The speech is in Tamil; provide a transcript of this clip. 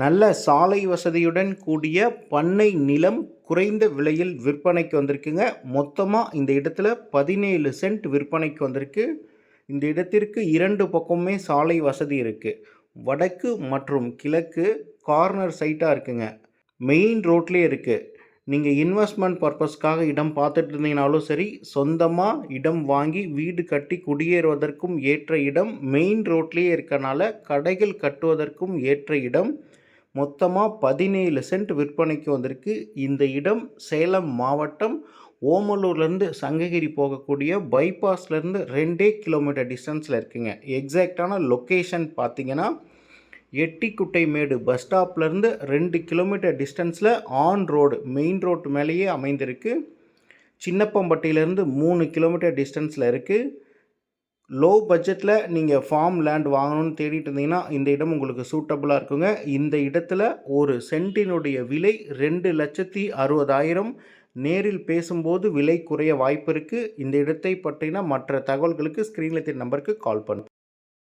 நல்ல சாலை வசதியுடன் கூடிய பண்ணை நிலம் குறைந்த விலையில் விற்பனைக்கு வந்திருக்குங்க. மொத்தமாக இந்த இடத்துல பதினேழு சென்ட் விற்பனைக்கு வந்திருக்கு. இந்த இடத்திற்கு இரண்டு பக்கமுமே சாலை வசதி இருக்குது வடக்கு மற்றும் கிழக்கு கார்னர் சைட்டாக இருக்குங்க. மெயின் ரோட்லேயே இருக்குது நீங்கள் இன்வெஸ்ட்மெண்ட் பர்பஸ்க்காக இடம் பார்த்துட்டு இருந்தீங்கனாலும் சரி சொந்தமாக இடம் வாங்கி வீடு கட்டி குடியேறுவதற்கும் ஏற்ற இடம் மெயின் ரோட்லேயே இருக்கனால கடைகள் கட்டுவதற்கும் ஏற்ற இடம். மொத்தமாக பதினேழு சென்ட் விற்பனைக்கு வந்திருக்கு. இந்த இடம் சேலம் மாவட்டம் ஓமலூர்லேருந்து சங்ககிரி போகக்கூடிய பைபாஸ்லேருந்து ரெண்டே கிலோமீட்டர் டிஸ்டன்ஸில் இருக்குங்க. எக்ஸாக்டான லொக்கேஷன் பார்த்தீங்கன்னா எட்டிக்குட்டைமேடு பஸ் ஸ்டாப்லேருந்து ரெண்டு கிலோமீட்டர் டிஸ்டன்ஸில் ஆன் ரோடு மெயின் ரோட்டு மேலேயே அமைந்திருக்கு. சின்னப்பம்பட்டியிலேருந்து மூணு கிலோமீட்டர் டிஸ்டன்ஸில் இருக்குது லோ பட்ஜெட்டில் நீங்கள் ஃபார்ம் லேண்ட் வாங்கணும்னு தேடிட்டு இருந்தீங்கன்னா இந்த இடம் உங்களுக்கு சூட்டபுளாக இருக்குங்க. இந்த இடத்துல ஒரு சென்ட்டினுடைய விலை ரெண்டு லட்சத்தி அறுபதாயிரம். நேரில் பேசும்போது விலை குறைய வாய்ப்பு இருக்குது இந்த இடத்தை பற்றின மற்ற தகவல்களுக்கு ஸ்க்ரீனில் தெரிய நம்பருக்கு கால் பண்ணும்